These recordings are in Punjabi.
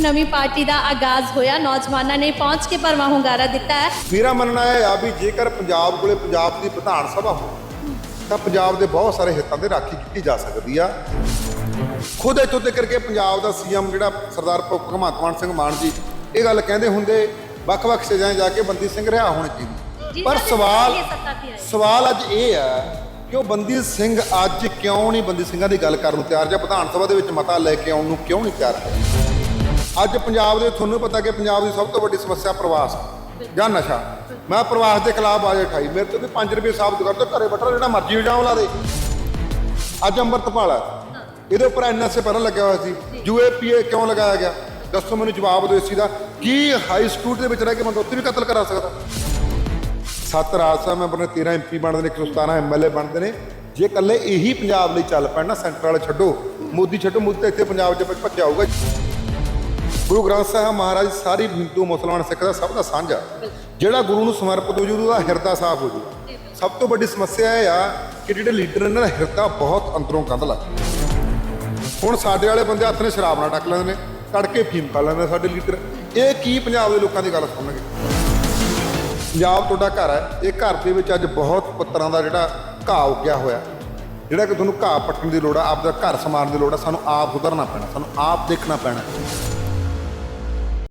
ਨਵੀਂ ਪਾਰਟੀ ਦਾ ਆਗਾਜ਼ ਹੋਇਆ। ਨੌਜਵਾਨਾਂ ਨੇ ਪਹੁੰਚ ਕੇ ਭਰਵਾਂ ਹੁੰਗਾਰਾ ਦਿੱਤਾ ਹੈ। ਮੇਰਾ ਮੰਨਣਾ ਇਹ ਆ ਵੀ ਜੇਕਰ ਪੰਜਾਬ ਕੋਲੇ ਪੰਜਾਬ ਦੀ ਵਿਧਾਨ ਸਭਾ ਹੋ ਤਾਂ ਪੰਜਾਬ ਦੇ ਬਹੁਤ ਸਾਰੇ ਹਿੱਤਾਂ ਦੇ ਰਾਖੀ ਕੀਤੀ ਜਾ ਸਕਦੀ ਆ। ਖੁਦ ਇੱਥੋਂ ਤੱਕ ਕਰਕੇ ਪੰਜਾਬ ਦਾ ਸੀਐਮ ਜਿਹੜਾ ਸਰਦਾਰ ਭਗਵੰਤ ਮਾਨ ਸਿੰਘ ਮਾਨ ਜੀ ਇਹ ਗੱਲ ਕਹਿੰਦੇ ਹੁੰਦੇ ਵੱਖ-ਵੱਖ ਸਜ਼ਾएं ਜਾ ਕੇ ਬੰਦੀ ਸਿੰਘ ਰਿਹਾ ਹੋਣੇ ਚਾਹੀਦੇ। ਪਰ ਸਵਾਲ ਸਵਾਲ ਅੱਜ ਇਹ ਆ ਕਿ ਉਹ ਬੰਦੀ ਸਿੰਘ ਅੱਜ ਕਿਉਂ ਨਹੀਂ ਬੰਦੀ ਸਿੰਘਾਂ ਦੀ ਗੱਲ ਕਰਨ ਨੂੰ ਤਿਆਰ ਜਾਂ ਵਿਧਾਨ ਸਭਾ ਦੇ ਵਿੱਚ ਮਤਾ ਲੈ ਕੇ ਆਉਣ ਨੂੰ ਕਿਉਂ ਨਹੀਂ ਤਿਆਰ ਹੈ ਅੱਜ ਪੰਜਾਬ ਦੇ ਤੁਹਾਨੂੰ ਪਤਾ ਕਿ ਪੰਜਾਬ ਦੀ ਸਭ ਤੋਂ ਵੱਡੀ ਸਮੱਸਿਆ ਪ੍ਰਵਾਸ ਜਾਂ ਨਸ਼ਾ। ਮੈਂ ਪ੍ਰਵਾਸ ਦੇ ਖਿਲਾਫ ਆਵਾਜ਼ ਉਠਾਈ। ਮੇਰੇ ਤੋਂ ਵੀ 5 ਰੁਪਏ ਸਾਬਤ ਕਰ ਦੋ ਘਰੇ ਬਟਰ ਜਿਹੜਾ ਮਰਜ਼ੀ ਇਲਜ਼ਾਮ ਲਾ ਦੇ। ਅੱਜ ਅੰਮ੍ਰਿਤਪਾਲ ਹੈ ਇਹਦੇ ਉੱਪਰ ਐਨਐਸਏ ਪਹਿਲਾਂ ਲੱਗਿਆ ਹੋਇਆ ਸੀ। ਯੂਏਪੀਏ ਕਿਉਂ ਲਗਾਇਆ ਗਿਆ? ਦੱਸੋ ਮੈਨੂੰ ਜਵਾਬ ਦਿਓ ਇਸ ਚੀਜ਼ ਦਾ। ਕੀ ਹਾਈ ਸਕੂਲ ਦੇ ਵਿੱਚ ਰਹਿ ਕੇ ਬੰਦਾ ਉੱਥੇ ਵੀ ਕਤਲ ਕਰਾ ਸਕਦਾ? ਸੱਤ ਰਾਜ ਸਭਾ ਮੈਂਬਰ ਨੇ 13 ਐਮਪੀ ਬਣਦੇ ਨੇ 117 ਐਮਐਲਏ ਬਣਦੇ ਨੇ। ਜੇ ਇਕੱਲੇ ਇਹੀ ਪੰਜਾਬ ਲਈ ਚੱਲ ਪੈਣ ਨਾ, ਸੈਂਟਰ ਵਾਲੇ ਛੱਡੋ। ਮੋਦੀ ਛੱਡੋ, ਮੋਦੀ ਤਾਂ ਇੱਥੇ ਪੰਜਾਬ 'ਚ ਭੱਜਿਆ ਹੋਊਗਾ। ਗੁਰੂ ਗ੍ਰੰਥ ਸਾਹਿਬ ਮਹਾਰਾਜ ਸਾਰੀ ਹਿੰਦੂ, ਮੁਸਲਮਾਨ, ਸਿੱਖ ਦਾ ਸਭ ਦਾ ਸਾਂਝਾ। ਜਿਹੜਾ ਗੁਰੂ ਨੂੰ ਸਮਰਪਿਤ ਹੋ ਜੂ, ਉਹਦਾ ਹਿਰਦਾ ਸਾਫ਼ ਹੋ ਜੂ। ਸਭ ਤੋਂ ਵੱਡੀ ਸਮੱਸਿਆ ਇਹ ਆ ਕਿ ਜਿਹੜੇ ਲੀਡਰ ਨੇ ਇਹਨਾਂ ਦਾ ਹਿਰਦਾ ਬਹੁਤ ਅੰਦਰੋਂ ਕੰਧਲਾ ਹੁਣ ਸਾਡੇ ਵਾਲੇ ਬੰਦੇ ਹੱਥ ਨੇ ਸ਼ਰਾਬ ਨਾਲ ਟੱਕ ਲੈਂਦੇ ਨੇ, ਤੜਕੇ ਫੀਮ ਪਾ ਲੈਂਦੇ ਸਾਡੇ ਲੀਡਰ। ਇਹ ਕੀ ਪੰਜਾਬ ਦੇ ਲੋਕਾਂ ਦੀ ਗੱਲ ਸੁਣਨਗੇ? ਪੰਜਾਬ ਤੁਹਾਡਾ ਘਰ ਹੈ, ਇਹ ਘਰ ਦੇ ਵਿੱਚ ਅੱਜ ਬਹੁਤ ਪੁੱਤਰਾਂ ਦਾ ਜਿਹੜਾ ਘਾਹ ਉੱਗਿਆ ਹੋਇਆ। ਜਿਹੜਾ ਕਿ ਤੁਹਾਨੂੰ ਘਾਹ ਪੱਟਣ ਦੀ ਲੋੜ ਆ, ਆਪਦਾ ਘਰ ਸਮਾਰਨ ਦੀ ਲੋੜ ਆ, ਸਾਨੂੰ ਆਪ ਸੁਧਰਨਾ ਪੈਣਾ, ਸਾਨੂੰ ਆਪ ਦੇਖਣਾ ਪੈਣਾ।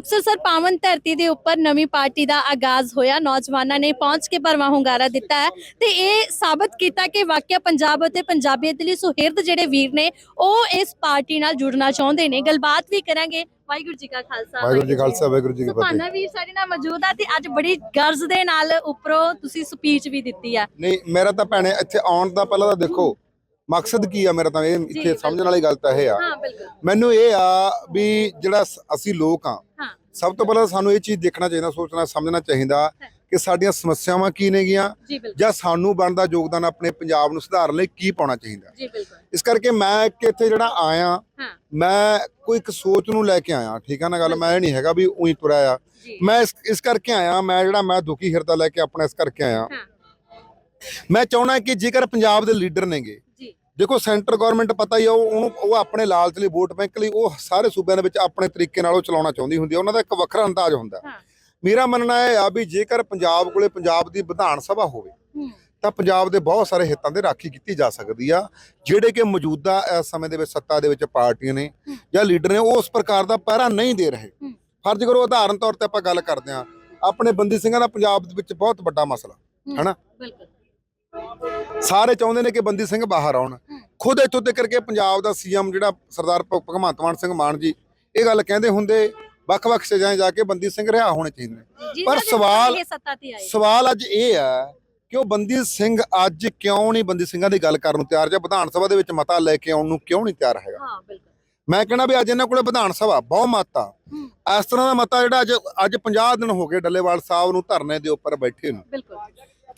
ਸਰ ਸਰ ਪਾਵਨ ਧਰਤੀ ਦੇ ਉੱਪਰ ਨਵੀਂ ਪਾਰਟੀ ਦਾ ਆਗਾਜ਼ ਹੋਇਆ। ਨੌਜਵਾਨਾਂ ਨੇ ਪਹੁੰਚ ਕੇ ਭਰਵਾਂ ਹੁੰਗਾਰਾ ਦਿੱਤਾ ਹੈ ਤੇ ਇਹ ਸਾਬਤ ਕੀਤਾ ਕਿ ਵਾਕਿਆ ਪੰਜਾਬ ਅਤੇ ਪੰਜਾਬੀਅਤ ਦੇ ਲਈ ਸੁਹਿਰਦ ਜਿਹੜੇ ਵੀਰ ਨੇ ਉਹ ਇਸ ਪਾਰਟੀ ਨਾਲ ਜੁੜਨਾ ਚਾਹੁੰਦੇ ਨੇ। ਗੱਲਬਾਤ ਵੀ ਕਰਾਂਗੇ। ਵਾਹਿਗੁਰੂ ਜੀ ਕਾ ਖਾਲਸਾ ਵਾਹਿਗੁਰੂ ਜੀ ਖਾਲਸਾ ਵਾਹਿਗੁਰੂ ਜੀ ਕੀ ਫਤਿਹ। ਸੁਖਾਨਾ ਵੀਰ ਸਾਡੇ ਨਾਲ ਮੌਜੂਦ ਆ ਤੇ ਅੱਜ ਬੜੀ ਗਰਜ਼ ਦੇ ਨਾਲ ਉੱਪਰੋਂ ਤੁਸੀਂ ਸਪੀਚ ਵੀ ਦਿੱਤੀ ਆ। ਨਹੀਂ ਮੇਰਾ ਤਾਂ ਭੈਣੇ ਇੱਥੇ ਆਉਣ ਦਾ ਪਹਿਲਾਂ ਤਾਂ ਦੇਖੋ ਮਕਸਦ ਕੀ ਆ ਮੇਰਾ ਤਾਂ ਇਹ ਇੱਥੇ ਸਮਝਣ ਵਾਲੀ ਗੱਲ ਤਾਂ ਇਹ ਆ। ਹਾਂ ਬਿਲਕੁਲ। ਮੈਨੂੰ ਇਹ ਆ ਵੀ ਜਿਹੜਾ ਸ- ਅਸੀਂ ਲੋਕ ਆ ਹਾਂ। ਸਭ ਤੋਂ ਪਹਿਲਾਂ ਸਾਨੂੰ ਇਹ ਚੀਜ਼ ਦੇਖਣਾ ਚਾਹੀਦਾ ਸੋਚਣਾ ਸਮਝਣਾ ਚਾਹੀਦਾ ਕਿ ਸਾਡੀਆਂ ਸਮੱਸਿਆਵਾਂ ਕੀ ਨੇਗੀਆਂ ਜੀ ਸਾਨੂੰ ਬਣਦਾ ਯੋਗਦਾਨ ਆਪਣੇ ਪੰਜਾਬ ਨੂੰ ਸੁਧਾਰਨ ਲਈ ਕੀ ਪਾਉਣਾ ਚਾਹੀਦਾ। ਇਸ ਕਰਕੇ ਮੈਂ ਇੱਕ ਇੱਥੇ ਜਿਹੜਾ ਆਇਆ ਮੈਂ ਕੋਈ ਇੱਕ ਸੋਚ ਨੂੰ ਲੈ ਕੇ ਆਇਆ ਠੀਕ ਆ ਨਾ ਗੱਲ? ਮੈਂ ਇਹ ਨਹੀਂ ਹੈਗਾ ਵੀ ਉਹੀ ਤੁਰਿਆ ਆ। ਮੈਂ ਇਸ ਇਸ ਕਰਕੇ ਆਇਆ ਮੈਂ ਜਿਹੜਾ ਮੈਂ ਦੁਖੀ ਹਿਰਦਾ ਲੈ ਕੇ ਆਪਣਾ ਇਸ ਕਰਕੇ ਆਇਆ। ਮੈਂ ਚਾਹੁੰਦਾ ਕਿ ਜੇਕਰ ਪੰਜਾਬ ਦੇ ਲੀਡਰ ਨੇਗੇ ਦੇਖੋ ਸੈਂਟਰ ਗਵਰਨਮੈਂਟ ਪਤਾ ਹੀ ਆ ਉਹ ਉਹਨੂੰ ਉਹ ਆਪਣੇ ਲਾਲਚ ਲਈ ਵੋਟ ਬੈਂਕ ਲਈ ਉਹ ਸਾਰੇ ਸੂਬਿਆਂ ਦੇ ਵਿੱਚ ਆਪਣੇ ਤਰੀਕੇ ਨਾਲ ਉਹ ਚਲਾਉਣਾ ਚਾਹੁੰਦੀ ਹੁੰਦੀ ਆ। ਉਹਨਾਂ ਦਾ ਇੱਕ ਵੱਖਰਾ ਅੰਦਾਜ਼ ਹੁੰਦਾ। ਮੇਰਾ ਮੰਨਣਾ ਇਹ ਆ ਵੀ ਜੇਕਰ ਪੰਜਾਬ ਕੋਲੇ ਪੰਜਾਬ ਦੀ ਵਿਧਾਨ ਸਭਾ ਹੋਵੇ ਤਾਂ ਪੰਜਾਬ ਦੇ ਬਹੁਤ ਸਾਰੇ ਹਿੱਤਾਂ ਦੇ ਰਾਖੀ ਕੀਤੀ ਜਾ ਸਕਦੀ ਆ ਜਿਹੜੇ ਕਿ ਮੌਜੂਦਾ ਇਸ ਸਮੇਂ ਦੇ ਵਿੱਚ ਸੱਤਾ ਦੇ ਵਿੱਚ ਪਾਰਟੀਆਂ ਨੇ ਜਾਂ ਲੀਡਰ ਨੇ ਉਹ ਉਸ ਪ੍ਰਕਾਰ ਦਾ ਪਹਿਰਾ ਨਹੀਂ ਦੇ ਰਹੇ। ਫਰਜ਼ ਕਰੋ ਉਦਾਹਰਨ ਤੌਰ ਤੇ ਆਪਾਂ ਗੱਲ ਕਰਦੇ ਆ ਆਪਣੇ ਬੰਦੀ ਸਿੰਘਾਂ ਦਾ ਪੰਜਾਬ ਦੇ ਵਿੱਚ ਬਹੁਤ ਵੱਡਾ ਮਸਲਾ ਹੂੰ, ਹਨਾ? ਬਿਲਕੁਲ। ਸਾਰੇ ਚਾਹੁੰਦੇ ਨੇ ਕਿ ਬੰਦੀ ਸਿੰਘ ਬਾਹਰ ਆਉਣ। ਖੁਦ ਇੱਥੋਂ ਤੱਕ ਕਰਕੇ ਪੰਜਾਬ ਦਾ ਸੀਐਮ ਜਿਹੜਾ ਸਰਦਾਰ ਭਗਵੰਤ ਮਾਨ ਸਿੰਘ ਮਾਨ ਜੀ ਇਹ ਗੱਲ ਕਹਿੰਦੇ ਹੁੰਦੇ ਵੱਖ-ਵੱਖ ਸਜ਼ਾएं ਜਾ ਕੇ ਬੰਦੀ ਸਿੰਘ ਰਿਹਾ ਹੋਣੇ ਚਾਹੀਦੇ ਨੇ। ਪਰ ਸਵਾਲ- ਸਵਾਲ ਅੱਜ ਇਹ ਹੈ ਕਿ ਉਹ ਬੰਦੀ ਸਿੰਘ ਅੱਜ ਕਿਉਂ ਨਹੀਂ ਬੰਦੀ ਸਿੰਘਾਂ ਦੀ ਗੱਲ ਕਰਨ ਨੂੰ ਤਿਆਰ ਜਾਂ ਵਿਧਾਨ ਸਭਾ ਦੇ ਵਿੱਚ ਮਤਾ ਲੈ ਕੇ ਆਉਣ ਨੂੰ ਕਿਉਂ ਨਹੀਂ ਤਿਆਰ ਹੈਗਾ? ਹਾਂ ਬਿਲਕੁਲ। ਮੈਂ ਕਹਿੰਦਾ ਵੀ ਅੱਜ ਇਹਨਾਂ ਕੋਲੇ ਵਿਧਾਨ ਸਭਾ ਬਹੁ ਮਤਾ। ਇਸ ਤਰ੍ਹਾਂ ਦਾ ਮਤਾ ਜਿਹੜਾ ਅੱਜ ਅੱਜ 50 ਦਿਨ ਹੋ ਗਏ ਡੱਲੇਵਾਲ ਸਾਹਿਬ ਨੂੰ ਧਰਨੇ ਦੇ ਉੱਪਰ ਬੈਠੇ ਨੂੰ। ਬਿਲਕੁਲ।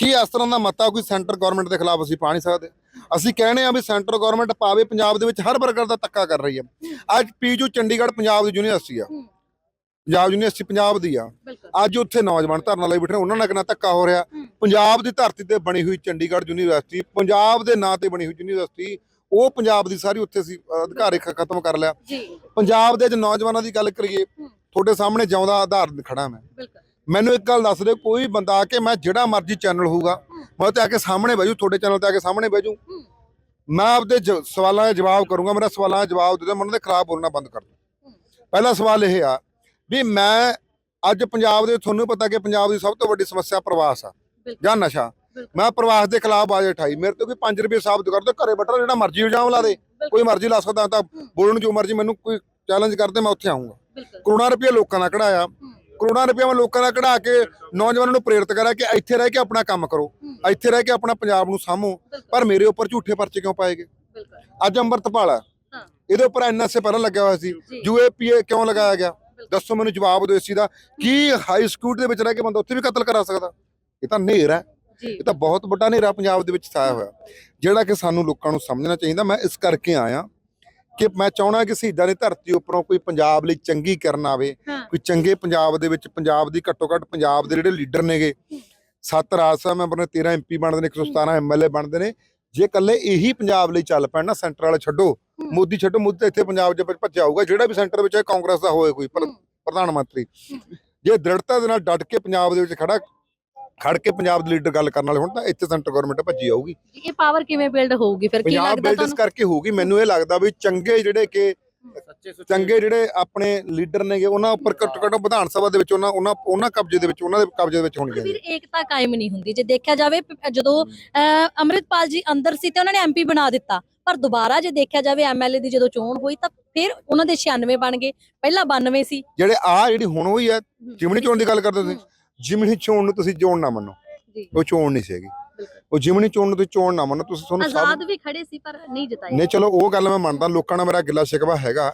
ਕੀ ਇਸ ਤਰ੍ਹਾਂ ਦਾ ਮਤਾ ਕੋਈ ਸੈਂਟਰ ਗਵਰਨਮੈਂਟ ਦੇ ਖਿਲਾਫ ਅਸੀਂ ਪਾ ਨਹੀਂ ਸਕਦੇ? ਅਸੀਂ ਕਹਿੰਦੇ ਆ ਵੀ ਸੈਂਟਰ ਗਵਰਨਮੈਂਟ ਪਾਵੇ ਪੰਜਾਬ ਦੇ ਵਿੱਚ ਹਰ ਪ੍ਰਕਾਰ ਦਾ ਧੱਕਾ ਕਰ ਰਹੀ ਹੈ। ਅੱਜ ਪੀਜੂ ਚੰਡੀਗੜ੍ਹ ਪੰਜਾਬ ਦੀ ਯੂਨੀਵਰਸਿਟੀ ਆ। ਪੰਜਾਬ ਯੂਨੀਵਰਸਿਟੀ ਪੰਜਾਬ ਦੀ ਆ। ਅੱਜ ਉੱਥੇ ਨੌਜਵਾਨ ਧਰਨਾ ਲਈ ਬੈਠੇ ਉਹਨਾਂ ਨਾਲ ਕਿੰਨਾ ਧੱਕਾ ਹੋ ਰਿਹਾ। ਪੰਜਾਬ ਦੀ ਧਰਤੀ ਤੇ ਬਣੀ ਹੋਈ ਚੰਡੀਗੜ੍ਹ ਯੂਨੀਵਰਸਿਟੀ ਪੰਜਾਬ ਦੇ ਨਾਂ ਤੇ ਬਣੀ ਹੋਈ ਯੂਨੀਵਰਸਿਟੀ ਉਹ ਪੰਜਾਬ ਦੀ ਸਾਰੀ ਉੱਥੇ ਸੀ ਅਧਿਕਾਰ ਖ- ਖਤਮ ਕਰ ਲਿਆ। ਪੰਜਾਬ ਦੇ ਜੇ ਨੌਜਵਾਨਾਂ ਦੀ ਗੱਲ ਕਰੀਏ। ਤੁਹਾਡੇ ਸਾਹਮਣੇ ਜਿਉਂਦਾ ਆਧਾਰ ਖੜਾ ਮੈਂ। ਬਿਲਕੁਲ। ਮੈਨੂੰ ਇੱਕ ਗੱਲ ਦੱਸ ਦੇ ਕੋਈ ਬੰਦਾ ਆ ਕੇ ਮੈਂ ਜਿਹੜਾ ਮਰਜ਼ੀ ਚੈਨਲ ਹੋਊਗਾ ਮੈਂ ਉੱਤੇ ਆ ਕੇ ਸਾਹਮਣੇ ਬੈਜੂ ਤੁਹਾਡੇ ਚੈਨਲ ਤੇ ਆ ਕੇ ਸਾਹਮਣੇ ਬੈਜੂ ਹੂੰ। ਮੈਂ ਆਪਦੇ ਸਵਾਲਾਂ ਦਾ ਜਵਾਬ ਕਰੂੰਗਾ ਮੇਰਾ ਸਵਾਲਾਂ ਦਾ ਜਵਾਬ ਦੇ ਦਿਓ ਮੈਂ ਉਹਨਾਂ ਦੇ ਖਿਲਾਫ ਬੋਲਣਾ ਬੰਦ ਕਰ ਦੂੰ ਪਹਿਲਾ ਸਵਾਲ ਇਹ ਆ ਵੀ ਮੈਂ ਅੱਜ ਪੰਜਾਬ ਦੇ ਤੁਹਾਨੂੰ ਪਤਾ ਕਿ ਪੰਜਾਬ ਦੀ ਸਭ ਤੋਂ ਵੱਡੀ ਸਮੱਸਿਆ ਪ੍ਰਵਾਸ ਆ ਜਾਂ ਨਸ਼ਾ। ਮੈਂ ਪ੍ਰਵਾਸ ਦੇ ਖਿਲਾਫ ਆਵਾਜ਼ ਉਠਾਈ ਮੇਰੇ ਤੋਂ ਕੋਈ 5 ਰੁਪਏ ਸਾਬਤ ਕਰ ਦਿਓ ਘਰੇ ਬਟਰ ਜਿਹੜਾ ਮਰਜ਼ੀ ਇਲਜ਼ਾਮ ਲਾ ਦੇ ਕੋਈ ਮਰਜ਼ੀ ਲਾ ਸਕਦਾ ਤਾਂ ਬੋਲਣ ਜੋ ਮਰਜ਼ੀ ਮੈਨੂੰ ਕੋਈ ਚੈਲੰਜ ਕਰਦੇ ਮੈਂ ਉੱਥੇ ਆਉਂਗਾ ਕਰੋੜਾਂ ਰੁਪਏ ਲੋਕਾਂ ਦਾ ਕਢਾਇਆ। ਕਰੋੜਾਂ ਰੁਪਏ ਮੈਂ ਲੋਕਾਂ ਦਾ ਕਢਾ ਕੇ ਨੌਜਵਾਨਾਂ ਨੂੰ ਪ੍ਰੇਰਿਤ ਕਰਾਂ ਕਿ ਇੱਥੇ ਰਹਿ ਕੇ ਆਪਣਾ ਕੰਮ ਕਰੋ। ਇੱਥੇ ਰਹਿ ਕੇ ਆਪਣਾ ਪੰਜਾਬ ਨੂੰ ਸਾਂਭੋ ਪਰ ਮੇਰੇ ਉੱਪਰ ਝੂਠੇ ਪਰਚੇ ਕਿਉਂ ਪਾਏਗੇ ਅੱਜ ਅੰਮ੍ਰਿਤਪਾਲ ਇਹਦੇ ਉੱਪਰ ਐਨਐਸਏ ਪਹਿਲਾਂ ਲੱਗਿਆ ਹੋਇਆ ਸੀ। ਜੀ। ਯੂਏਪੀਏ ਕਿਉਂ ਲਗਾਇਆ ਗਿਆ? ਦੱਸੋ ਮੈਨੂੰ ਜਵਾਬ ਦਿਓ ਇਸ ਦਾ। ਕੀ ਹਾਈ ਸਕੂਲ ਦੇ ਵਿੱਚ ਰਹਿ ਕੇ ਬੰਦਾ ਉੱਥੇ ਵੀ ਕਤਲ ਕਰਾ ਸਕਦਾ? ਇਹ ਤਾਂ ਨੇਰ ਹੈ। ਇਹ ਤਾਂ ਬਹੁਤ ਵੱਡਾ ਹਨੇਰਾ ਪੰਜਾਬ ਦੇ ਵਿੱਚ ਛਾਇਆ ਹੋਇਆ। ਜਿਹੜਾ ਕਿ ਸਾਨੂੰ ਲੋਕਾਂ ਨੂੰ ਸਮਝਣਾ ਚਾਹੀਦਾ ਮੈਂ ਇਸ ਕਰਕੇ ਆਇਆ। ਕਿ ਮੈਂ ਚਾਹਣਾ ਕਿ ਸ਼ਹੀਦਾਂ ਦੀ ਧਰਤੀ ਉੱਪਰੋਂ ਕੋਈ ਪੰਜਾਬ ਲਈ ਚੰਗੀ ਕਰਨ ਆਵੇ ਕੋਈ ਚੰਗੇ ਪੰਜਾਬ ਦੇ ਵਿੱਚ ਪੰਜਾਬ ਦੀ ਘੱਟੋ ਘੱਟ ਪੰਜਾਬ ਦੇ ਜਿਹੜੇ ਲੀਡਰ ਨੇਗੇ। ਸੱਤ ਰਾਜ ਸਭਾ ਮੈਂਬਰ ਨੇ 13 ਐਮਪੀ ਬਣਦੇ ਨੇ 117 ਐਮਐਲਏ ਬਣਦੇ ਨੇ। ਜੇ ਕੱਲੇ ਇਹੀ ਪੰਜਾਬ ਲਈ ਚੱਲ ਪੈਣ ਨਾ ਸੈਂਟਰ ਵਾਲੇ ਛੱਡੋ। ਮੋਦੀ ਛੱਡੋ ਮੋਦੀ ਤਾਂ ਇੱਥੇ ਪੰਜਾਬ 'ਚ ਭੱਜਿਆ ਹੋਊਗਾ ਜਿਹੜਾ ਵੀ ਸੈਂਟਰ ਵਿੱਚ ਹੈ ਕਾਂਗਰਸ ਦਾ ਹੋਏ ਕੋਈ। ਪ੍ਰਧਾਨ ਮੰਤਰੀ। ਜੇ ਦ੍ਰਿੜਤਾ ਦੇ ਨਾਲ ਡਟ ਕੇ ਪੰਜਾਬ ਦੇ ਵਿੱਚ ਖੜਾ ਖੜ ਕੇ ਪੰਜਾਬ ਦੇ ਲੀਡਰ ਗੱਲ ਕਰਨ ਵਾਲੇ ਹੁਣ ਤਾਂ ਇੱਥੇ ਸੈਂਟਰ ਗਵਰਨਮੈਂਟ ਭੱਜੀ ਆਊਗੀ। ਇਹ ਪਾਵਰ ਕਿਵੇਂ ਬਿਲਡ ਹੋਊਗੀ ਫਿਰ? ਕੀ ਪੰਜਾਬ ਲੱਗਦਾ ਬਿਲਡਸ ਤੁਹਾਨੂੰ? ਕਰਕੇ ਹੋਊਗੀ ਮੈਨੂੰ ਇਹ ਲੱਗਦਾ ਵੀ ਚੰਗੇ ਜਿਹੜੇ ਕਿ ਚੰਗੇ ਜਿਹੜੇ ਆਪਣੇ ਲੀਡਰ ਨੇਗੇ ਉਹਨਾਂ ਉੱਪਰ ਘੱਟੋ ਘੱਟ ਵਿਧਾਨ ਸਭਾ ਦੇ ਵਿੱਚ ਉਹਨਾਂ ਉਹਨਾਂ ਉਹਨਾਂ ਕਬਜ਼ੇ ਦੇ ਵਿੱਚ ਉਹਨਾਂ ਦੇ ਕਬਜ਼ੇ ਦੇ ਵਿੱਚ ਹੋਣੀ ਵੀਰ ਏਕਤਾ ਕਾਇਮ ਨਹੀਂ ਹੁੰਦੀ। ਜੇ ਦੇਖਿਆ ਜਾਵੇ ਪ- ਜਦੋਂ ਅਹ, ਅੰਮ੍ਰਿਤਪਾਲ ਜੀ ਅੰਦਰ ਸੀ ਤੇ ਉਹਨਾਂ ਨੇ ਐਮਪੀ ਬਣਾ ਦਿੱਤਾ। ਪਰ ਦੁਬਾਰਾ ਜੇ ਦੇਖਿਆ ਜਾਵੇ ਐਮਐਲਏ ਦੀ ਜਦੋਂ ਚੋਣ ਹੋਈ ਤਾਂ ਫਿਰ ਉਹਨਾਂ ਦੇ 96 ਬਣ ਗਏ। ਪਹਿਲਾਂ 92 ਸੀ। ਜਿਹੜੇ ਆ ਜਿਹੜੀ ਹੁਣ ਹੋਈ ਹੈ ਜਿਮਣੀ ਚੋਣ ਦੀ ਗੱਲ ਕਰਦੇ ਤੁਸੀਂ। ਜਿਮਣੀ ਚੋਣ ਨੂੰ ਤੁਸੀਂ ਚੋਣ ਨਾ ਮੰਨੋ। ਜੀ। ਉਹ ਚੋਣ ਨਹੀਂ ਸੀਗੀ। ਉਹ ਜਿਮਣੀ ਚੋਣ ਨੂੰ ਤੁਸੀਂ ਚੋਣ ਨਾ ਮੰਨੋ ਤੁਸੀਂ ਤੁਹਾਨੂੰ ਆਜ਼ਾਦ ਵੀ ਖੜੇ ਸੀ ਪਰ ਨਹੀਂ ਜਿਤਾਏ। ਨਹੀਂ ਚਲੋ ਉਹ ਗੱਲ ਮੈਂ ਮੰਨਦਾ ਲੋਕਾਂ ਨਾਲ ਮੇਰਾ ਗਿੱਲਾ ਸ਼ਿਕਵਾ ਹੈਗਾ।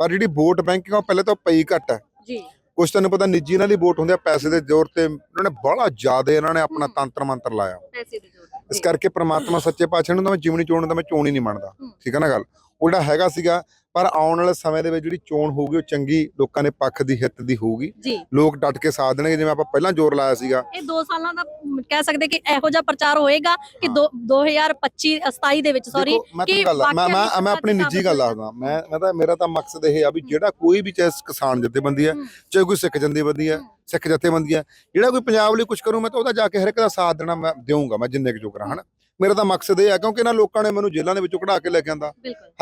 ਪਰ ਜਿਹੜੀ ਵੋਟ ਬੈਂਕਿੰਗ ਆ ਪਹਿਲੇ ਤਾਂ ਪਈ ਘੱਟ ਹੈ ਜੀ। ਕੁਛ ਤੈਨੂੰ ਪਤਾ ਨਿੱਜੀ ਇਹਨਾਂ ਦੀ ਵੋਟ ਹੁੰਦੀ ਆ ਪੈਸੇ ਦੇ ਜ਼ੋਰ ਤੇ। ਉਹਨਾਂ ਨੇ ਬੜਾ ਜ਼ਿਆਦਾ ਇਹਨਾਂ ਨੇ ਆਪਣਾ। ਤੰਤਰ ਮੰਤਰ ਲਾਇਆ। ਪੈਸੇ ਦੇ ਜੋਰ। ਇਸ ਕਰਕੇ ਪ੍ਰਮਾਤਮਾ ਸੱਚੇ ਪਾਤਸ਼ਾਹ ਨੂੰ ਤਾਂ ਮੈਂ ਜਿਮਣੀ ਚੋਣ ਤਾਂ ਮੈਂ ਚੋਣ ਹੀ ਨਹੀਂ ਮੰਨਦਾ। ਠੀਕ ਹੈ ਨਾ ਗੱਲ? ਉਹ ਜਿਹੜਾ ਹੈਗਾ ਸੀਗਾ ਪਰ ਆਉਣ ਵਾਲੇ ਸਮੇਂ ਦੇ ਵਿੱਚ ਜਿਹੜੀ ਚੋਣ ਹੋਊਗੀ ਉਹ ਚੰਗੀ ਲੋਕਾਂ ਦੇ ਪੱਖ ਦੀ ਹਿੱਤ ਦੀ ਹੋਊਗੀ। ਲੋਕ ਡਟ ਕੇ ਸਾਥ ਦੇਣਗੇ ਜਿਵੇਂ ਆਪਾਂ ਪਹਿਲਾਂ ਜ਼ੋਰ ਲਾਇਆ ਸੀਗਾ। ਇਹ 2 ਸਾਲਾਂ ਦਾ ਕਹਿ ਸਕਦੇ ਕਿ ਇਹੋ ਜਿਹਾ ਪ੍ਰਚਾਰ ਹੋਏਗਾ ਕਿ ਦੋ- 2025 27 ਦੇ ਵਿੱਚ ਸੌਰੀ ਕਿ ਮੈਂ ਮੈਂ ਮੈਂ ਆਪਣੀ ਨਿੱਜੀ ਗੱਲ ਦੱਸਦਾ ਮੈਂ ਮੈਂ ਤਾਂ ਮੇਰਾ ਤਾਂ ਮਕਸਦ ਇਹ ਆ ਵੀ ਜਿਹੜਾ ਕੋਈ ਵੀ ਚਾਹੇ ਕਿਸਾਨ ਜਥੇਬੰਦੀ ਹੈ। ਚਾਹੇ ਕੋਈ ਸਿੱਖ ਜਥੇਬੰਦੀ ਹੈ ਹੂੰ। ਸਿੱਖ ਜਥੇਬੰਦੀ ਹੈ ਜਿਹੜਾ ਕੋਈ ਪੰਜਾਬ ਲਈ ਕੁਝ ਕਰੂ ਮੈਂ ਤਾਂ ਉਹਦਾ ਜਾ ਕੇ ਹਰ ਇੱਕ ਦਾ ਸਾਥ ਦੇਣਾ ਮੈਂ ਦੇਵਾਂਗਾ ਮੈਂ ਜਿੰਨੇ ਕੁ ਜੋ ਕਰਾਂ ਹਨਾ? ਮੇਰਾ ਤਾਂ ਮਕਸਦ ਇਹ ਆ ਕਿਉਂਕਿ ਇਹਨਾਂ ਲੋਕਾਂ ਨੇ ਮੈਨੂੰ ਜੇਲ੍ਹਾਂ ਦੇ ਵਿੱਚੋਂ ਕਢਾ ਕੇ ਲੈ ਕੇ ਆਂਦਾ।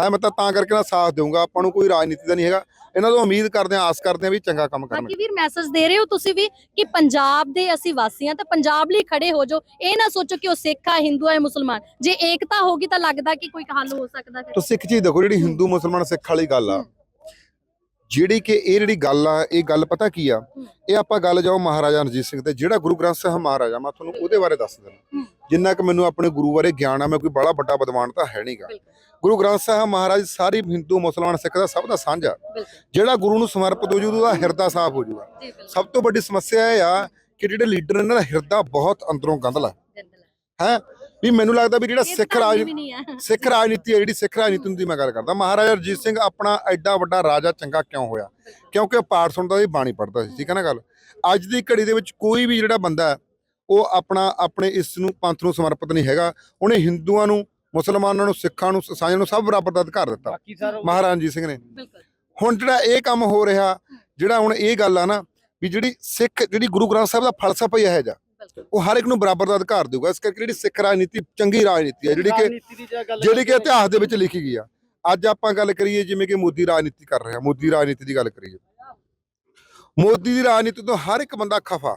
ਹੈ ਮੈਂ ਤਾਂ ਤਾਂ ਕਰਕੇ ਨਾ ਸਾਥ ਦੇਵਾਂਗਾ ਆਪਾਂ ਨੂੰ ਕੋਈ ਰਾਜਨੀਤੀ ਦਾ ਨਹੀਂ ਹੈਗਾ। ਇਹਨਾਂ ਤੋਂ ਉਮੀਦ ਕਰਦੇ ਆ ਆਸ ਕਰਦੇ ਆ ਵੀ ਚੰਗਾ ਕੰਮ ਕਰਨਗੇ। ਬਾਕੀ ਵੀਰ ਮੈਸੇਜ ਦੇ ਰਹੇ ਹੋ ਤੁਸੀਂ ਵੀ ਕਿ ਪੰਜਾਬ ਦੇ ਅਸੀਂ ਵਾਸੀ ਹਾਂ ਤਾਂ ਪੰਜਾਬ ਲਈ ਖੜੇ ਹੋ ਜਾਓ। ਇਹ ਨਾ ਸੋਚੋ ਕਿ ਉਹ ਸਿੱਖ ਆ ਹਿੰਦੂ ਆ ਮੁਸਲਮਾਨ। ਜੇ ਏਕਤਾ ਹੋਗੀ ਤਾਂ ਲੱਗਦਾ ਕਿ ਕੋਈ ਹੱਲ ਹੋ ਸਕਦਾ ਫਿਰ। ਤੁਸੀਂ ਇੱਕ ਚੀਜ਼ ਦੇਖੋ ਜਿਹੜੀ ਹਿੰਦੂ ਮੁਸਲਮਾਨ ਸਿੱਖ ਵਾਲੀ ਗੱਲ ਆ ਹੂੰ। ਜਿਹੜੀ ਕਿ ਇਹ ਜਿਹੜੀ ਗੱਲ ਆ ਇਹ ਗੱਲ ਪਤਾ ਕੀ ਆ। ਇਹ ਆਪਾਂ ਗੱਲ ਜਾਓ ਮਹਾਰਾਜਾ ਰਣਜੀਤ ਸਿੰਘ ਤੇ ਜਿਹੜਾ ਗੁਰੂ ਗ੍ਰੰਥ ਸਾਹਿਬ ਮਹਾਰਾਜਾ ਮੈਂ ਤੁਹਾਨੂੰ ਉਹਦੇ ਬਾਰੇ ਦੱਸ ਦਿੰਦਾ। ਜਿੰਨਾ ਕਿ ਮੈਨੂੰ ਆਪਣੇ ਗੁਰੂ ਬਾਰੇ ਗਿਆਨ ਆ ਮੈਂ ਕੋਈ ਬੜਾ ਵੱਡਾ ਵਿਦਵਾਨ ਤਾਂ ਹੈ ਨਹੀਂਗਾ। ਗੁਰੂ ਗ੍ਰੰਥ ਸਾਹਿਬ ਮਹਾਰਾਜ ਸਾਰੀ ਹਿੰਦੂ ਮੁਸਲਮਾਨ ਸਿੱਖ ਦਾ ਸਭ ਦਾ ਸਾਂਝਾ ਜਿਹੜਾ ਗੁਰੂ ਨੂੰ ਸਮਰਪਿਤ ਹੋ ਜੂ ਉਹਦਾ ਹਿਰਦਾ ਸਾਫ਼ ਹੋ ਜੂਗਾ। ਸਭ ਤੋਂ ਵੱਡੀ ਸਮੱਸਿਆ ਇਹ ਆ ਕਿ ਜਿਹੜੇ ਲੀਡਰ ਇਹਨਾਂ ਦਾ ਹਿਰਦਾ ਬਹੁਤ ਅੰਦਰੋਂ ਗੰਦਲਾ ਹੈ? ਵੀ ਮੈਨੂੰ ਲੱਗਦਾ ਵੀ ਜਿਹੜਾ ਸਿੱਖ ਰਾਜ ਸਿੱਖ ਰਾਜਨੀਤੀ ਹੈ ਜਿਹੜੀ ਸਿੱਖ ਰਾਜਨੀਤੀ ਦੀ ਮੈਂ ਗੱਲ ਕਰਦਾ ਮਹਾਰਾਜਾ ਰਣਜੀਤ ਸਿੰਘ ਆਪਣਾ ਐਡਾ ਵੱਡਾ ਰਾਜਾ ਚੰਗਾ ਕਿਉਂ ਹੋਇਆ? ਕਿਉਂਕਿ ਉਹ ਪਾਠ ਸੁਣਦਾ ਸੀ ਬਾਣੀ ਪੜ੍ਹਦਾ ਸੀ ਠੀਕ ਹੈ ਨਾ ਗੱਲ? ਅੱਜ ਦੀ ਘੜੀ ਦੇ ਵਿੱਚ ਕੋਈ ਵੀ ਜਿਹੜਾ ਬੰਦਾ ਹੈ, ਉਹ ਆਪਣਾ ਆਪਣੇ ਇਸ ਨੂੰ ਪੰਥ ਨੂੰ ਸਮਰਪਿਤ ਨਹੀਂ ਹੈਗਾ। ਉਹਨੇ ਹਿੰਦੂਆਂ ਨੂੰ ਮੁਸਲਮਾਨਾਂ ਨੂੰ ਸਿੱਖਾਂ ਨੂੰ ਇਸਾਈਆਂ ਨੂੰ ਸਭ ਬਰਾਬਰ ਦਾ ਅਧਿਕਾਰ ਦਿੱਤਾ। ਮਹਾਰਾਜਾ ਰਣਜੀਤ ਸਿੰਘ ਨੇ। ਬਿਲਕੁਲ। ਹੁਣ ਜਿਹੜਾ ਇਹ ਕੰਮ ਹੋ ਰਿਹਾ ਜਿਹੜਾ ਹੁਣ ਇਹ ਗੱਲ ਆ ਨਾ ਵੀ ਜਿਹੜੀ ਸਿੱਖ ਜਿਹੜੀ ਗੁਰੂ ਗ੍ਰੰਥ ਸਾਹਿਬ ਦਾ ਫਲਸਫਾ ਹੀ ਇਹ ਜਾ ਬਿਲਕੁਲ ਉਹ ਹਰ ਇੱਕ ਨੂੰ ਬਰਾਬਰ ਦਾ ਅਧਿਕਾਰ ਦੇਊਗਾ। ਇਸ ਕਰਕੇ ਜਿਹੜੀ ਸਿੱਖ ਰਾਜਨੀਤੀ ਚੰਗੀ ਰਾਜਨੀਤੀ ਹੈ ਜਿਹੜੀ ਕਿ ਜਿਹੜੀ ਕਿ ਇਤਿਹਾਸ ਦੇ ਵਿੱਚ ਲਿਖੀ ਗਈ ਆ। ਅੱਜ ਆਪਾਂ ਗੱਲ ਕਰੀਏ ਜਿਵੇਂ ਕਿ ਮੋਦੀ ਰਾਜਨੀਤੀ ਕਰ ਰਿਹਾ ਮੋਦੀ ਰਾਜਨੀਤੀ ਦੀ ਗੱਲ ਕਰੀਏ। ਮੋਦੀ ਦੀ ਰਾਜਨੀਤੀ ਤੋਂ ਹਰ ਇੱਕ ਬੰਦਾ ਖਫਾ।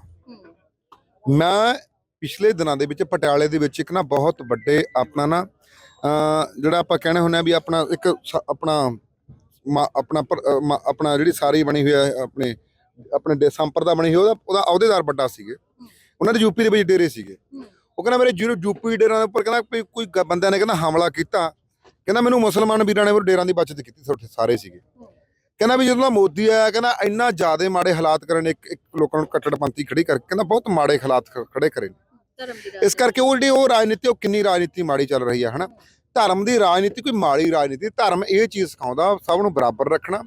ਮੈਂ ਪਿਛਲੇ ਦਿਨਾਂ ਦੇ ਵਿੱਚ ਪਟਿਆਲੇ ਦੇ ਵਿੱਚ ਇੱਕ ਨਾ ਬਹੁਤ ਵੱਡੇ ਆਪਣਾ ਨਾ ਜਿਹੜਾ ਆਪਾਂ ਕਹਿੰਦੇ ਹੁੰਦੇ ਆ ਵੀ ਆਪਣਾ ਇੱਕ ਆਪਣਾ ਆਪਣਾ ਆਪਣਾ ਜਿਹੜੀ ਸਾਰੀ ਬਣੀ ਹੋਈ ਹੈ ਆਪਣੇ ਆਪਣੇ ਸੰਪਰਦਾ ਬਣੀ ਹੋਈ ਉਹਦਾ ਉਹਦਾ ਅਹੁਦੇਦਾਰ ਵੱਡਾ ਸੀਗੇ। ਉਹਨਾਂ ਦੇ ਯੂਪੀ ਦੇ ਵਿੱਚ ਡੇਰੇ ਸੀਗੇ। ਉਹ ਕਹਿੰਦਾ ਮੇਰੇ ਜੀਰੋ ਯੂਪੀ ਡੇਰਾਂ ਦੇ ਉੱਪਰ ਕਹਿੰਦਾ ਕੋਈ ਬੰਦਿਆਂ ਨੇ ਕਹਿੰਦਾ ਹਮਲਾ ਕੀਤਾ। ਕਹਿੰਦਾ ਮੈਨੂੰ ਮੁਸਲਮਾਨ ਵੀਰਾਂ ਨੇ ਉਹ ਡੇਰਾਂ ਦੀ ਬਚਤ ਕੀਤੀ ਤੁਹਾਡੇ ਸਾਰੇ ਸੀਗੇ। ਕਹਿੰਦਾ ਵੀ ਜਦੋਂ ਮੋਦੀ ਆਇਆ ਕਹਿੰਦਾ ਇੰਨਾ ਜ਼ਿਆਦਾ ਮਾੜੇ ਹਾਲਾਤ ਕਰਨ ਇੱਕ ਇੱਕ ਲੋਕਾਂ ਨੂੰ ਕੱਟੜਪੰਥੀ ਖੜੀ ਕਰਕੇ ਕਹਿੰਦਾ ਬਹੁਤ ਮਾੜੇ ਹਾਲਾਤ ਖੜੇ ਕਰੇ ਇਸ ਕਰਕੇ ਉਹ ਜਿਹੜੀ ਉਹ ਰਾਜਨੀਤੀ ਉਹ ਕਿੰਨੀ ਰਾਜਨੀਤੀ ਮਾੜੀ ਚੱਲ ਰਹੀ ਹੈ ਹਨਾ? ਧਰਮ ਦੀ ਰਾਜਨੀਤੀ ਕੋਈ ਮਾੜੀ ਰਾਜਨੀਤੀ ਧਰਮ ਇਹ ਚੀਜ਼ ਸਿਖਾਉਂਦਾ ਸਭ ਨੂੰ ਬਰਾਬਰ ਰੱਖਣਾ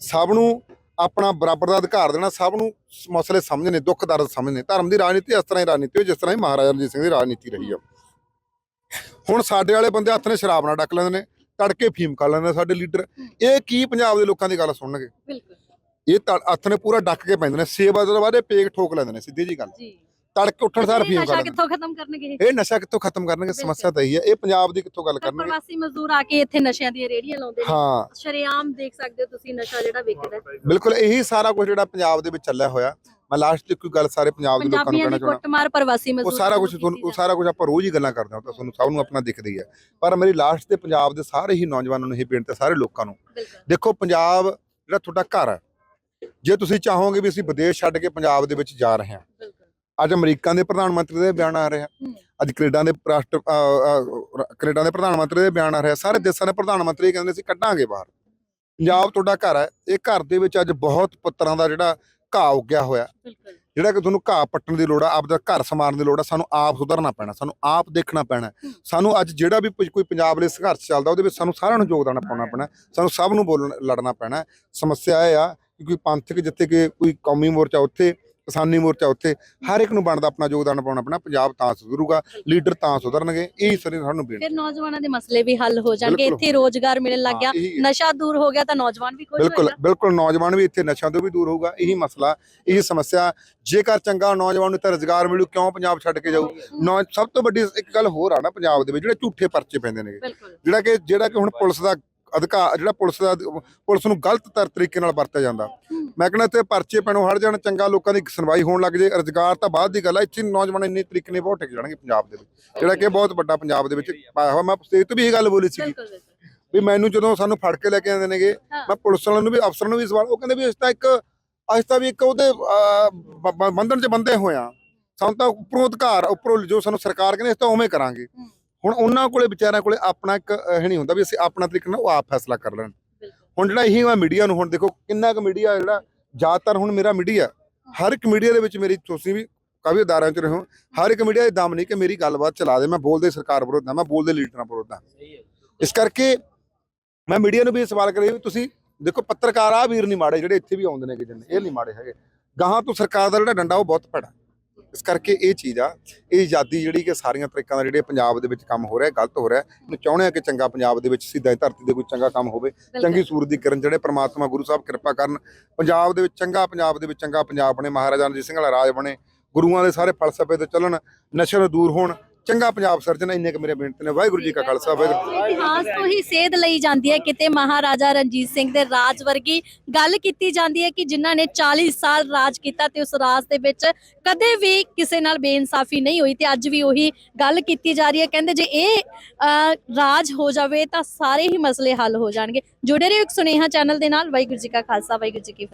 ਸਭ ਨੂੰ ਆਪਣਾ ਬਰਾਬਰ ਦਾ ਅਧਿਕਾਰ ਦੇਣਾ ਸਭ ਨੂੰ ਮਸਲੇ ਸਮਝਣੇ ਦੁੱਖ ਦਰਦ ਸਮਝਣੇ। ਧਰਮ ਦੀ ਰਾਜਨੀਤੀ ਇਸ ਤਰ੍ਹਾਂ ਹੀ ਰਾਜਨੀਤੀ ਹੋਈ ਜਿਸ ਤਰ੍ਹਾਂ ਹੀ ਮਹਾਰਾਜਾ ਰਣਜੀਤ ਸਿੰਘ ਦੀ ਰਾਜਨੀਤੀ ਰਹੀ ਆ। ਹੁਣ ਸਾਡੇ ਵਾਲੇ ਬੰਦੇ ਹੱਥ ਨੇ ਸ਼ਰਾਬ ਨਾਲ ਡੱਕ ਲੈਂਦੇ ਨੇ ਤੜਕੇ ਫੀਮ ਕਰ ਲੈਂਦੇ ਨੇ ਸਾਡੇ ਲੀਡਰ। ਇਹ ਕੀ ਪੰਜਾਬ ਦੇ ਲੋਕਾਂ ਦੀ ਗੱਲ ਸੁਣਨਗੇ? ਬਿਲਕੁਲ। ਇਹ ਹੱਥ ਨੇ ਪੂਰਾ ਡੱਕ ਕੇ ਪੈਂਦੇ ਨੇ ਸੇਵਾ ਤੋਂ ਬਾਅਦ ਇਹ ਪੇਗ ਠੋਕ ਲੈਂਦੇ ਨੇ ਸਿੱਧੀ ਜੀ ਗੱਲ। ਜੀ। ਤੜਕੇ ਉੱਠਣ ਸਾਰ ਫੀਮ ਨਸ਼ਾ ਕਿੱਥੋਂ ਖਤਮ ਕਰਨਗੇ ਇਹ? ਨਸ਼ਾ ਕਿੱਥੋਂ ਖਤਮ ਕਰਨਗੇ? ਸਮੱਸਿਆ ਤਾਂ ਇਹੀ ਹੈ। ਇਹ ਪੰਜਾਬ ਦੀ ਕਿੱਥੋਂ ਗੱਲ ਕਰਨਗੇ? ਪ੍ਰਵਾਸੀ ਮਜ਼ਦੂਰ ਆ ਕੇ ਇੱਥੇ ਨਸ਼ਿਆਂ ਦੀਆਂ ਰੇੜੀਆਂ ਲਾਉਂਦੇ ਨੇ। ਹਾਂ। ਸ਼ਰੇਆਮ ਦੇਖ ਸਕਦੇ ਹੋ ਤੁਸੀਂ ਨਸ਼ਾ ਜਿਹੜਾ ਵਿਕਦਾ ਹੈ। ਬਿਲਕੁਲ ਇਹੀ ਸਾਰਾ ਕੁਝ ਜਿਹੜਾ ਪੰਜਾਬ ਦੇ ਵਿੱਚ ਚੱਲਿਆ ਹੋਇਆ। ਮੈਂ ਲਾਸਟ ਤੇ ਕੋਈ ਗੱਲ ਸਾਰੇ ਪੰਜਾਬ ਦੇ ਲੋਕਾਂ ਨੂੰ ਪੰਜਾਬੀਆਂ ਕਹਿਣਾ ਦੀ ਚਾਹੁੰਦਾ। ਕੁੱਟਮਾਰ ਪ੍ਰਵਾਸੀ ਉਹ ਮਜ਼ਦੂਰ ਸਾਰਾ ਕੁਝ ਤੁਹਾਨੂੰ ਉਹ ਸਾਰਾ ਕੁਝ ਆਪਾਂ ਰੋਜ਼ ਹੀ ਗੱਲਾਂ ਕਰਦੇ ਹਾਂ। ਤਾਂ ਤੁਹਾਨੂੰ ਸਭ ਨੂੰ ਆਪਣਾ ਦਿਖਦੀ ਹੈ ਪਰ ਮੇਰੀ ਲਾਸਟ ਤੇ ਪੰਜਾਬ ਦੇ ਸਾਰੇ ਹੀ ਨੌਜਵਾਨਾਂ ਨੂੰ ਇਹ ਬੇਨਤੀ ਹੈ ਸਾਰੇ ਲੋਕਾਂ ਨੂੰ। ਬਿਲਕੁਲ। ਦੇਖੋ ਪੰਜਾਬ ਜਿਹੜਾ ਤੁਹਾਡਾ ਘਰ ਹੈ ਜੇ ਤੁਸੀਂ ਚਾਹੋਗੇ ਵੀ ਅਸੀਂ ਵਿਦੇਸ਼ ਛੱਡ ਕੇ ਪੰਜਾਬ ਦੇ ਵਿੱਚ ਜਾ ਰਹੇ ਹਾਂ ਬਿਲਕੁਲ। ਅੱਜ ਅਮਰੀਕਾ ਦੇ ਪ੍ਰਧਾਨ ਮੰਤਰੀ ਦੇ ਬਿਆਨ ਆ ਰਹੇ। ਅੱਜ ਕੈਨੇਡਾ ਦੇ ਰਾਸ਼ਟਰ ਕੈਨੇਡਾ ਦੇ ਪ੍ਰਧਾਨ ਮੰਤਰੀ ਦੇ ਬਿਆਨ ਆ ਰਿਹਾ ਸਾਰੇ ਦੇਸ਼ਾਂ ਦੇ ਪ੍ਰਧਾਨ ਮੰਤਰੀ ਕਹਿੰਦੇ ਸੀ ਕੱਢਾਂਗੇ ਬਾਹਰ। ਪੰਜਾਬ ਤੁਹਾਡਾ ਘਰ ਹੈ ਇਹ ਘਰ ਦੇ ਵਿੱਚ ਅੱਜ ਬਹੁਤ ਪੁੱਤਰਾਂ ਦਾ ਜਿਹੜਾ ਘਾਹ ਉੱਗਿਆ ਹੋਇਆ। ਜਿਹੜਾ ਕਿ ਤੁਹਾਨੂੰ ਘਾਹ ਪੱਟਣ ਦੀ ਲੋੜ ਆ ਆਪਦਾ ਘਰ ਸਮਾਰਨ ਦੀ ਲੋੜ ਆ ਸਾਨੂੰ ਆਪ ਸੁਧਰਨਾ ਪੈਣਾ ਸਾਨੂੰ ਆਪ ਦੇਖਣਾ ਪੈਣਾ। ਸਾਨੂੰ ਅੱਜ ਜਿਹੜਾ ਵੀ ਕੋਈ ਪੰਜਾਬ ਲਈ ਸੰਘਰਸ਼ ਚੱਲਦਾ ਉਹਦੇ ਵਿੱਚ ਸਾਨੂੰ ਸਾਰਿਆਂ ਨੂੰ ਯੋਗਦਾਨ ਪਾਉਣਾ ਪੈਣਾ। ਸਾਨੂੰ ਸਭ ਨੂੰ ਬੋਲਣ ਲੜਨਾ ਪੈਣਾ। ਸਮੱਸਿਆ ਇਹ ਆ ਕਿ ਕੋਈ ਪੰਥਕ ਜਿੱਥੇ ਕਿ ਕੋਈ ਕੌਮੀ ਮੋਰਚਾ ਉੱਥੇ ਕਿਸਾਨੀ ਮੋਰਚਾ ਉੱਥੇ ਹਰ ਇੱਕ ਨੂੰ ਬਣਦਾ ਆਪਣਾ ਯੋਗਦਾਨ ਪਾਉਣਾ ਆਪਣਾ ਪੰਜਾਬ ਤਾਂ ਸੁਧਰੂਗਾ ਲੀਡਰ ਤਾਂ ਸੁਧਰਨਗੇ ਇਹ ਸਾਰੇ ਸਾਨੂੰ ਬੇਨਤੀ ਫਿਰ ਨੌਜਵਾਨਾਂ ਦੇ ਮਸਲੇ ਵੀ ਹੱਲ ਹੋ ਜਾਣਗੇ ਬਿਲਕੁਲ। ਇੱਥੇ ਰੋਜ਼ਗਾਰ ਮਿਲਣ ਲੱਗ ਗਿਆ। ਨਸ਼ਾ ਦੂਰ ਹੋ ਗਿਆ ਤਾਂ ਨੌਜਵਾਨ ਵੀ ਖੁਸ਼ ਬਿਲਕੁਲ ਹੋਏਗਾ। ਬਿਲਕੁਲ ਨੌਜਵਾਨ ਵੀ ਇੱਥੇ ਨਸ਼ਿਆਂ ਤੋਂ ਵੀ ਦੂਰ ਹੋਊਗਾ ਇਹੀ ਮਸਲਾ ਇਹੀ ਸਮੱਸਿਆ। ਜੇਕਰ ਚੰਗਾ ਨੌਜਵਾਨ ਨੂੰ ਤਾਂ ਰੋਜ਼ਗਾਰ ਮਿਲੂ ਕਿਉਂ ਪੰਜਾਬ ਛੱਡ ਕੇ ਜਾਊ? ਸਭ ਤੋਂ ਵੱਡੀ ਇੱਕ ਗੱਲ ਹੋਰ ਆ ਨਾ ਪੰਜਾਬ ਦੇ ਵਿੱਚ ਜਿਹੜੇ ਝੂਠੇ ਪਰਚੇ ਪੈਂਦੇ ਨੇ ਬਿਲਕੁਲ। ਜਿਹੜਾ ਕਿ ਜਿਹੜਾ ਕਿ ਹੁਣ ਪੁਲਿਸ ਦਾ ਅਧਿਕਾਰ ਜਿਹੜਾ ਪੁਲਿਸ ਦਾ ਪੁਲਿਸ ਨੂੰ ਗਲਤ ਤਰ ਤਰੀਕੇ ਨਾਲ ਵਰਤਿਆ ਜਾਂਦਾ। ਮੈਂ ਕਹਿੰਦਾ ਤੇ ਪਰਚੇ ਪੈਣੋਂ ਹਟ ਜਾਣ ਚੰਗਾ ਲੋਕਾਂ ਦੀ ਸੁਣਵਾਈ ਹੋਣ ਲੱਗ ਜੇ ਰੋਜ਼ਗਾਰ ਤਾਂ ਬਾਅਦ ਦੀ ਗੱਲ ਆ ਇੱਥੇ ਨੌਜਵਾਨ ਇੰਨੇ ਤਰੀਕੇ ਨਾਲ ਬਹੁਤ ਟਿਕ ਜਾਣਗੇ ਪੰਜਾਬ ਦੇ ਵਿੱਚ। ਜਿਹੜਾ ਕਿ ਬਹੁਤ ਵੱਡਾ ਪੰਜਾਬ ਦੇ ਵਿੱਚ ਪਾਇਆ ਹੋਇਆ। ਮੈਂ ਸਟੇਜ ਤੋਂ ਵੀ ਇਹ ਗੱਲ ਬੋਲੀ ਸੀ ਵੀ ਮੈਨੂੰ ਜਦੋਂ ਸਾਨੂੰ ਫੜ ਕੇ ਲੈ ਕੇ ਆਉਂਦੇ ਨੇਗੇ ਹਾਂ। ਮੈਂ ਪੁਲਿਸ ਵਾਲਿਆਂ ਨੂੰ ਵੀ ਅਫਸਰਾਂ ਨੂੰ ਵੀ ਸਵਾਲ ਉਹ ਕਹਿੰਦੇ ਵੀ ਇਸ ਤਾਂ ਇੱਕ ਅਸੀਂ ਤਾਂ ਵੀ ਇੱਕ ਉਹਦੇ ਬੰਧਨ 'ਚ ਬੰਦੇ ਹੋਇਆ ਸਾਨੂੰ ਤਾਂ ਉੱਪਰੋਂ ਅਧਿਕਾਰ ਉੱਪਰੋਂ ਜੋ ਸਾਨੂੰ ਸਰਕਾਰ ਕਹਿੰਦੇ ਅਸੀਂ ਤਾਂ ਉਵੇਂ ਕਰਾਂਗੇ। ਹੂੰ। ਹੁਣ ਉਹਨਾਂ ਕੋਲੇ ਵਿਚਾਰਿਆਂ ਕੋਲੇ ਆਪਣਾ ਇੱਕ ਇਹ ਨਹੀਂ ਹੁੰਦਾ ਵੀ ਅਸੀਂ ਆਪਣਾ ਤਰੀਕੇ ਨਾਲ ਉਹ ਆਪ ਫੈਸਲਾ ਕਰ ਲੈਣ। ਹੁਣ ਜਿਹੜਾ ਇਹੀ ਵਾ ਮੀਡੀਆ ਨੂੰ ਹੁਣ ਦੇਖੋ ਕਿੰਨਾ ਕੁ ਮੀਡੀਆ ਜਿਹੜਾ ਜ਼ਿਆਦਾਤਰ ਹੁਣ ਮੇਰਾ ਮੀਡੀਆ ਹਰ ਇੱਕ ਮੀਡੀਆ ਦੇ ਵਿੱਚ ਮੇਰੀ ਤੁਸੀਂ ਵੀ ਕਾਫੀ ਅਦਾਰਿਆਂ 'ਚ ਰਹੇ ਹੋ ਹਰ ਇੱਕ ਮੀਡੀਆ ਦੇ ਦਮ ਨਹੀਂ ਕਿ ਮੇਰੀ ਗੱਲਬਾਤ ਚਲਾ ਦੇ ਮੈਂ ਬੋਲਦੇ ਸਰਕਾਰ ਵਿਰੁੱਧ ਹਾਂ ਮੈਂ ਬੋਲਦੇ ਲੀਡਰਾਂ ਵਿਰੁੱਧ ਹਾਂ। ਇਸ ਕਰਕੇ ਮੈਂ ਮੀਡੀਆ ਨੂੰ ਵੀ ਇਹ ਸਵਾਲ ਕਰਿਆ ਵੀ ਤੁਸੀਂ ਦੇਖੋ ਪੱਤਰਕਾਰ ਆ ਵੀਰ ਨਹੀਂ ਮਾੜੇ ਜਿਹੜੇ ਇੱਥੇ ਵੀ ਆਉਂਦੇ ਨੇ ਕਿ ਜਿੰਨੇ ਇਹ ਨਹੀਂ ਮਾੜੇ ਹੈਗੇ। ਗਾਹਾਂ ਤੋਂ ਸਰਕਾਰ ਦਾ ਜਿਹੜਾ ਡੰਡਾ ਉਹ ਬਹੁਤ ਭੈੜਾ। ਇਸ ਕਰਕੇ ਇਹ ਚੀਜ਼ ਆ ਇਹ ਆਜ਼ਾਦੀ ਜਿਹੜੀ ਕਿ ਸਾਰੀਆਂ ਤਰੀਕਾਂ ਦਾ ਜਿਹੜੇ ਪੰਜਾਬ ਦੇ ਵਿੱਚ ਕੰਮ ਹੋ ਰਿਹਾ ਗਲਤ ਹੋ ਰਿਹਾ ਇਹਨੂੰ ਚਾਹੁੰਦੇ ਆ ਕਿ ਚੰਗਾ ਪੰਜਾਬ ਦੇ ਵਿੱਚ ਸਿੱਧਾ ਧਰਤੀ ਦੇ ਕੋਈ ਚੰਗਾ ਕੰਮ ਹੋਵੇ। ਚੰਗੀ ਸੂਰਤ ਦੀ ਕਿਰਨ ਜਿਹੜੇ ਪ੍ਰਮਾਤਮਾ ਗੁਰੂ ਸਾਹਿਬ ਕਿਰਪਾ ਕਰਨ ਪੰਜਾਬ ਦੇ ਵਿੱਚ ਚੰਗਾ ਪੰਜਾਬ ਦੇ ਵਿੱਚ ਚੰਗਾ ਪੰਜਾਬ ਬਣੇ ਮਹਾਰਾਜਾ ਰਣਜੀਤ ਸਿੰਘ ਵਾਲਾ ਰਾਜ ਬਣੇ ਗੁਰੂਆਂ ਦੇ ਸਾਰੇ ਫਲਸਫੇ ਤੇ ਚੱਲਣ ਨਸ਼ੇ ਤੋਂ ਦੂਰ ਹੋਣ ਚੰਗਾ ਪੰਜਾਬ ਸਿਰਜਣ ਇੰਨੇ ਕੁ ਮੇਰੇ ਬੇਨਤੀ ਨੇ। ਵਾਹਿਗੁਰੂ ਜੀ ਕਾ ਖਾਲਸਾ ਵਾਹਿਗੁਰੂ। ਇਤਿਹਾਸ ਤੋਂ ਹੀ ਸੇਧ ਲਈ ਜਾਂਦੀ ਹੈ ਕਿਤੇ ਮਹਾਰਾਜਾ ਰਣਜੀਤ ਸਿੰਘ ਦੇ ਰਾਜ ਵਰਗੀ। ਗੱਲ ਕੀਤੀ ਜਾਂਦੀ ਹੈ ਕਿ ਜਿਨ੍ਹਾਂ ਨੇ 40 ਸਾਲ ਰਾਜ ਕੀਤਾ ਤੇ ਉਸ ਰਾਜ ਦੇ ਵਿੱਚ ਕਦੇ ਵੀ ਕਿਸੇ ਨਾਲ ਬੇਇਨਸਾਫੀ ਨਹੀਂ ਹੋਈ ਤੇ ਅੱਜ ਵੀ ਉਹੀ ਗੱਲ ਕੀਤੀ ਜਾ ਰਹੀ ਹੈ। ਕਹਿੰਦੇ ਜੇ ਇਹ ਅਹ, ਰਾਜ ਹੋ ਜਾਵੇ ਤਾਂ ਸਾਰੇ ਹੀ ਮਸਲੇ ਹੱਲ ਹੋ ਜਾਣਗੇ। ਜੁੜੇ ਰਹੋ ਇੱਕ ਸੁਨੇਹਾ ਚੈਨਲ ਦੇ ਨਾਲ। ਵਾਹਿਗੁਰੂ ਜੀ ਕਾ ਖਾਲਸਾ ਵਾਹਿਗੁਰੂ ਜੀ ਕੀ ਫਤਿਹ।